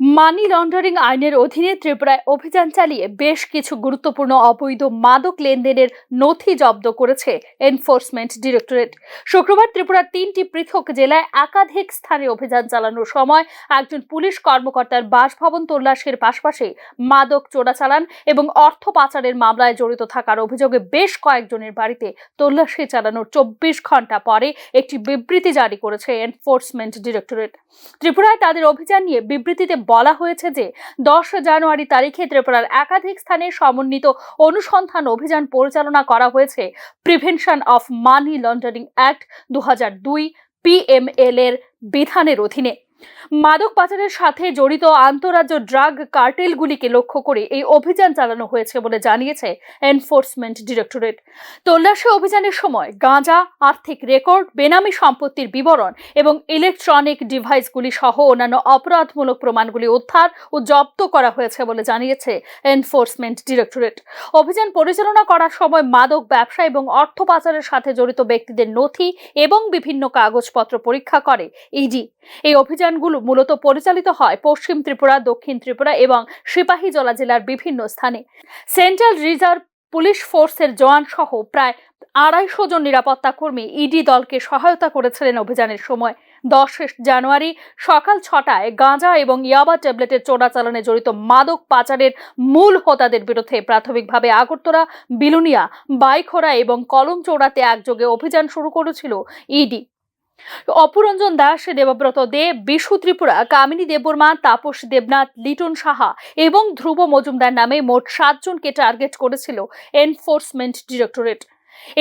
Money laundering আইনের অধীনে ত্রিপুরায় অভিযান চালিয়ে বেশ কিছু গুরুত্বপূর্ণ অবৈধ মাদক লেনদেনের নথি জব্দ করেছে এনফোর্সমেন্ট ডিরেক্টরেট। শুক্রবার ত্রিপুরার তিনটি পৃথক জেলায় একাধিক স্থানে অভিযান চালানোর সময় একজন পুলিশ কর্মকর্তার বাসভবন তল্লাশির পাশাপাশি মাদক চোরাচালান এবং অর্থ পাচারের মামলায় জড়িত থাকার অভিযোগে বেশ কয়েকজনের বাড়িতে তল্লাশি চালানোর চব্বিশ ঘণ্টা পরে একটি বিবৃতি জারি করেছে এনফোর্সমেন্ট ডিরেক্টরেট। ত্রিপুরায় তাদের অভিযান নিয়ে বিবৃতিতে বলা হয়েছে যে দশ জানুয়ারি তারিখে ত্রিপুরার একাধিক স্থানে সমন্বিত অনুসন্ধান অভিযান পরিচালনা করা হয়েছে। Prevention of money laundering act দু হাজার দুই পিএমএল এর বিধানের অধীনে। মাদক পাচারের সাথে জড়িত আন্তঃরাজ্য ড্রাগ কার্টেলগুলিকে লক্ষ্য করে এই অভিযান চালানো হয়েছে বলে জানিয়েছে এনফোর্সমেন্ট ডিরেক্টরেট। তল্লাশি অভিযানের সময় গাঁজা, আর্থিক রেকর্ড, বেনামি সম্পত্তির বিবরণ এবং ইলেকট্রনিক ডিভাইসগুলি সহ অন্যান্য অপরাধমূলক প্রমাণগুলি উদ্ধার ও জব্দ করা হয়েছে বলে জানিয়েছে এনফোর্সমেন্ট ডিরেক্টরেট। অভিযান পরিচালনা করার সময় মাদক ব্যবসা এবং অর্থ পাচারের সাথে জড়িত ব্যক্তিদের নথি এবং বিভিন্ন কাগজপত্র পরীক্ষা করে। ইডি এই অভিযানগুলো মূলত পরিচালিত হয় পশ্চিম ত্রিপুরা, দক্ষিণ ত্রিপুরা এবং সিপাহীজলা জেলার বিভিন্ন স্থানে। সেন্ট্রাল রিজার্ভ পুলিশ ফোর্সের জওয়ান সহ প্রায় আড়াইশো জন নিরাপত্তা কর্মী ইডি দলকে সহায়তা করেছিলেন অভিযানের সময়। দশ জানুয়ারি সকাল ছটায় গাঁজা এবং ইয়াবা ট্যাবলেটের চোরাচালানে জড়িত মাদক পাচারের মূল হোতাদের বিরুদ্ধে প্রাথমিকভাবে আগরতলা, বিলুনিয়া বাইখোরা এবং কলম চৌড়াতে একযোগে অভিযান শুরু করেছিল ইডি অপরঞ্জন দাস, দেবব্রত দেব বিশু ত্রিপুরা, কামিনী দেববর্মা, তাপস দেবনাথ, লিটন সাহা এবং ধ্রুব মজুমদার নামে মোট সাতজনকে টার্গেট করেছিল এনফোর্সমেন্ট ডিরেক্টরেট।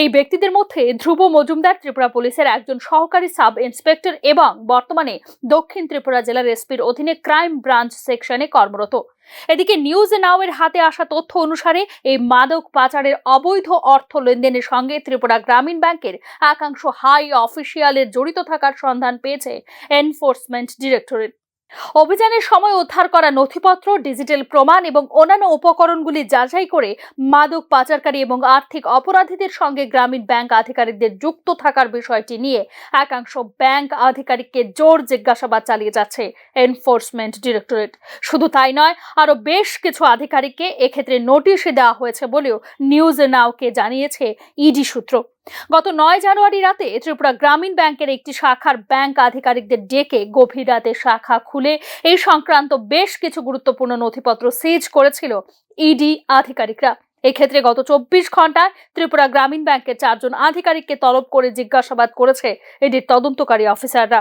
এই ব্যক্তিদের মধ্যে ধ্রুব মজুমদার ত্রিপুরা পুলিশের একজন সহকারী সাব ইন্সপেক্টর এবং বর্তমানে দক্ষিণ ত্রিপুরা জেলার এসপির অধীনে ক্রাইম ব্রাঞ্চ সেকশনে কর্মরত। এদিকে নিউজ নাও এর হাতে আসা তথ্য অনুসারে এই মাদক পাচারের অবৈধ অর্থ লেনদেনের সঙ্গে ত্রিপুরা গ্রামীণ ব্যাংকের একাংশ হাই অফিসিয়ালের জড়িত থাকার সন্ধান পেয়েছে এনফোর্সমেন্ট ডিরেক্টরেট। অভিযানের সময় উদ্ধার করা নথিপত্র, ডিজিটাল প্রমাণ এবং অন্যান্য উপকরণগুলি যাচাই করে মাদক পাচারকারী এবং আর্থিক অপরাধীদের সঙ্গে গ্রামীণ ব্যাংক আধিকারিকদের যুক্ত থাকার বিষয়টি নিয়ে একাংশ ব্যাংক আধিকারিককে জোর জিজ্ঞাসাবাদ চালিয়ে যাচ্ছে এনফোর্সমেন্ট ডিরেক্টরেট। শুধু তাই নয়, আরও বেশ কিছু আধিকারিককে এক্ষেত্রে নোটিশ দেওয়া হয়েছে বলেও নিউজ নাওকে জানিয়েছে ইডি সূত্র। গত নয় জানুয়ারি রাতে ত্রিপুরা গ্রামীণ ব্যাংকের একটি শাখার ব্যাংক আধিকারিকদের ডেকে গভীর রাতে শাখা খুলে এই সংক্রান্ত বেশ কিছু গুরুত্বপূর্ণ নথিপত্র সিজ করেছিল ইডি আধিকারিকরা। এক্ষেত্রে গত চব্বিশ ঘন্টায় ত্রিপুরা গ্রামীণ ব্যাংকের চারজন আধিকারিককে তলব করে জিজ্ঞাসাবাদ করেছে ইডির তদন্তকারী অফিসাররা।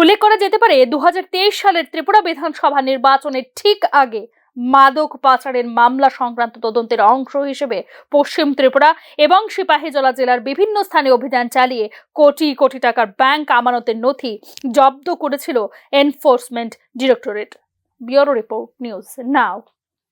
উল্লেখ করা যেতে পারে, দু হাজার তেইশ সালের ত্রিপুরা বিধানসভা নির্বাচনের ঠিক আগে মাদক পাচারের মামলা সংক্রান্ত তদন্তের অংশ হিসেবে পশ্চিম ত্রিপুরা এবং সিপাহীজলা জেলার বিভিন্ন স্থানে অভিযান চালিয়ে কোটি কোটি টাকার ব্যাংক আমানতের নথি জব্দ করেছিল enforcement directorate. Bureau report news now.